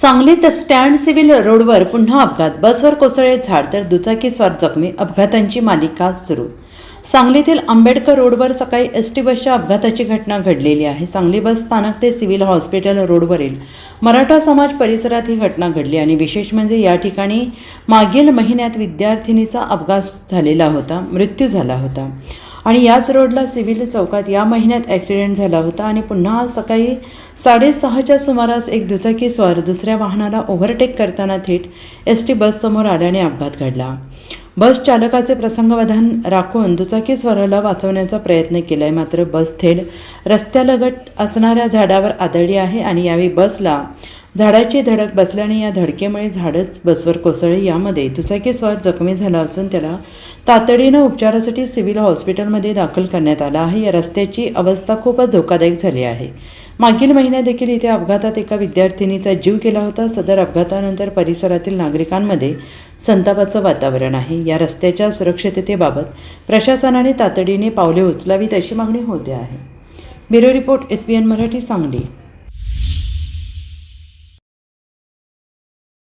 सांगलीत stand civil रोडवर पुन्हा अपघात. बसवर कोसळले झाड तर दुचाकीस्वार जखमी. अपघातांची मालिका सुरू. सांगलीतील आंबेडकर रोडवर सकाळी एस टी बसच्या अपघाताची घटना घडलेली आहे. सांगली बस स्थानक ते सिव्हिल हॉस्पिटल रोडवरील मराठा समाज परिसरात ही घटना घडली आणि विशेष म्हणजे या ठिकाणी मागील महिन्यात विद्यार्थिनीचा अपघात झालेला होता. मृत्यू झाला होता. आणि याच रोडला सिव्हिल चौकात या महिन्यात ॲक्सिडेंट झाला होता आणि पुन्हा आज सकाळी साडेसहाच्या सुमारास एक दुचाकीस्वार दुसऱ्या वाहनाला ओव्हरटेक करताना थेट एस टी बससमोर आल्याने अपघात घडला. बस चालकाचे प्रसंगवधान राखून दुचाकीस्वाराला वाचवण्याचा प्रयत्न केलाय. मात्र बस थेट रस्त्यालगत असणाऱ्या झाडावर आदळली आहे आणि यावेळी बसला झाडाची धडक बसल्याने या धडकेमुळे झाडच बसवर कोसळले. यामध्ये दुचाकीस्वार जखमी झाला असून त्याला तातडीनं उपचारासाठी सिव्हिल हॉस्पिटलमध्ये दाखल करण्यात आला आहे. या रस्त्याची अवस्था खूपच धोकादायक झाली आहे. मागील महिन्यात देखील इथे अपघातात एका विद्यार्थिनीचा जीव गेला होता. सदर अपघातानंतर परिसरातील नागरिकांमध्ये संतापाचं वातावरण आहे. या रस्त्याच्या सुरक्षिततेबाबत प्रशासनाने तातडीने पावले उचलावीत अशी मागणी होते आहे. Bureau report S B N Marathi Sangli.